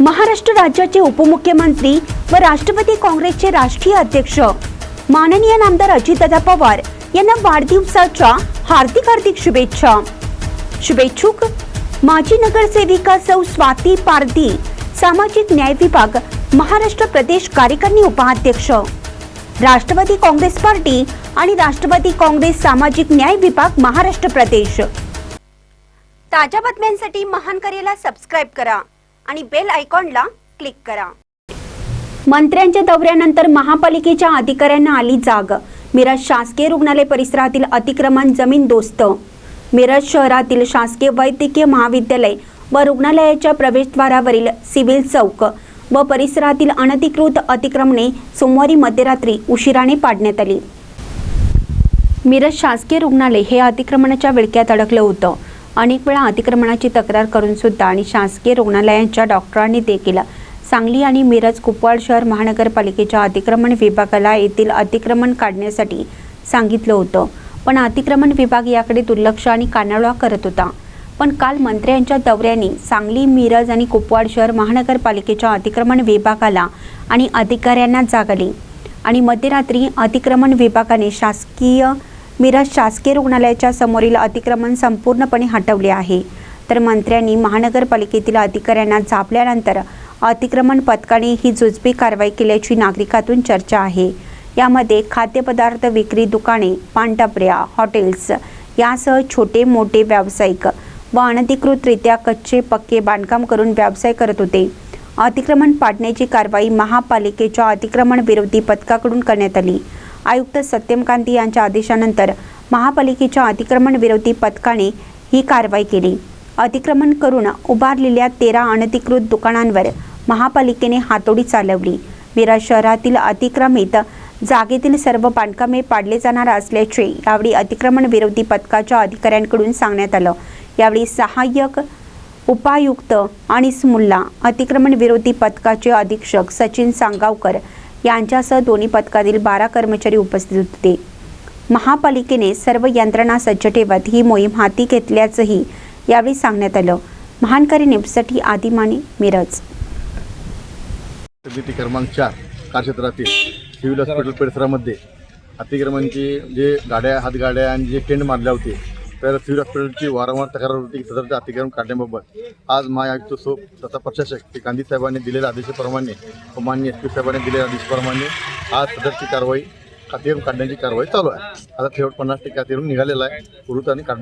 महाराष्ट्र राज्याचे उपमुख्यमंत्री व राष्ट्रवादी काँग्रेसचे राष्ट्रीय अध्यक्ष. माननीय नामदार अजितदादा पवार यांना वाढदिवसाच्या हार्दिक हार्दिक शुभेच्छा. शुभेच्छुक माजी नगरसेविका सौ स्वाती पारधी सामाजिक न्याय विभाग महाराष्ट्र प्रदेश कार्यकारिणी उपाध्यक्ष. राष्ट्रवादी काँग्रेस पार्टी आणि राष्ट्रवादी काँग्रेस सामाजिक न्याय विभाग महाराष्ट्र प्रदेश. ताज्या बातम्यांसाठी महान करेला सबस्क्राईब करा. आणि बेल आयकॉनला क्लिक करा. मंत्र्यांच्या दौऱ्यानंतर महापालिकेच्या अधिकाऱ्यांना आली जाग. मिरज शासकीय रुग्णालय परिसरातील अतिक्रमण जमीन दोस्त. मिरज शहरातील शासकीय वैद्यकीय महाविद्यालय व रुग्णालयाच्या प्रवेशद्वारावरील सिव्हिल चौक व परिसरातील अनधिकृत अतिक्रमणे सोमवारी मध्यरात्री उशिराने पाडण्यात आली. मिरज शासकीय रुग्णालय हे अतिक्रमणाच्या विळक्यात अडकलं होतं. अनेक वेळा अतिक्रमणाची तक्रार करून सुद्धा आणि शासकीय रुग्णालयांच्या डॉक्टरांनी देखील सांगली आणि मिरज कुपवाड शहर महानगरपालिकेच्या अतिक्रमण विभागाला येथील अतिक्रमण काढण्यासाठी सांगितलं होतं. पण अतिक्रमण विभाग याकडे दुर्लक्ष आणि कानाळा करत होता. पण काल मंत्र्यांच्या दौऱ्याने सांगली मिरज आणि कुपवाड शहर महानगरपालिकेच्या अतिक्रमण विभागाला आणि अधिकाऱ्यांना जाग आली. आणि मध्यरात्री अतिक्रमण विभागाने शासकीय मिरज शासकीय रुग्णालयाच्या समोरील अतिक्रमण संपूर्णपणे हटवले आहे. तर मंत्र्यांनी महानगरपालिकेतील अधिकाऱ्यांना झापल्यानंतर अतिक्रमण पथकाने ही जुजबी कारवाई केल्याची नागरिकातून चर्चा आहे. यामध्ये खाद्यपदार्थ विक्री दुकाने पानटपऱ्या हॉटेल्स यासह छोटे मोठे व्यावसायिक व अनधिकृतरित्या कच्चे पक्के बांधकाम करून व्यवसाय करत होते. अतिक्रमण पाडण्याची कारवाई महापालिकेच्या अतिक्रमण विरोधी पथकाकडून करण्यात आली. आयुक्त सत्यमकांती यांच्या आदेशानंतर महापालिकेच्या अतिक्रमण विरोधी पथकाने ही कारवाई केली. अतिक्रमण करून उभारलेल्या तेरा अनधिकृत दुकानांवर महापालिकेने हातोडी चालवली. मिरज शहरातील अतिक्रमित जागेतील सर्व बांधकामे पाडले जाणार असल्याचे यावेळी अतिक्रमण विरोधी पथकाच्या अधिकाऱ्यांकडून सांगण्यात आलं. यावेळी सहाय्यक उपायुक्त अनिस मुल्ला अतिक्रमण विरोधी पथकाचे अधीक्षक सचिन सांगावकर यांच्यासह दोन्ही पथकातील बारा कर्मचारी उपस्थित होते. महापालिकेने सर्व यंत्रणा सज्ज ठेवत ही मोहीम हाती घेतल्याचंही यावेळी सांगण्यात आलं. महानकरी नेपसाठी आदिमाने मिरज. समिती क्रमांक चार कार्यक्षेत्रातील सिव्हिल हॉस्पिटल परिसरामध्ये अतिक्रमणची जे गाड्या हातगाड्या आणि जे टेंट मारल्या होते तर सिव्हिल हॉस्पिटलची वारंवार तक्रार होती की सदरचे अतिक्रमण काढण्याबाबत आज महायुक्त सो तथा प्रशासक श्री गांधी साहेबांनी दिलेल्या आदेशाप्रमाणे व मान्य एस पी साहेबांनी दिलेल्या आदेशाप्रमाणे आज सदरची कारवाई अतिक्रम काढण्याची कारवाई चालू आहे. आता शेवट पन्नास टक्के अतिक्रम निघालेला आहे उर्वरित आणि काढ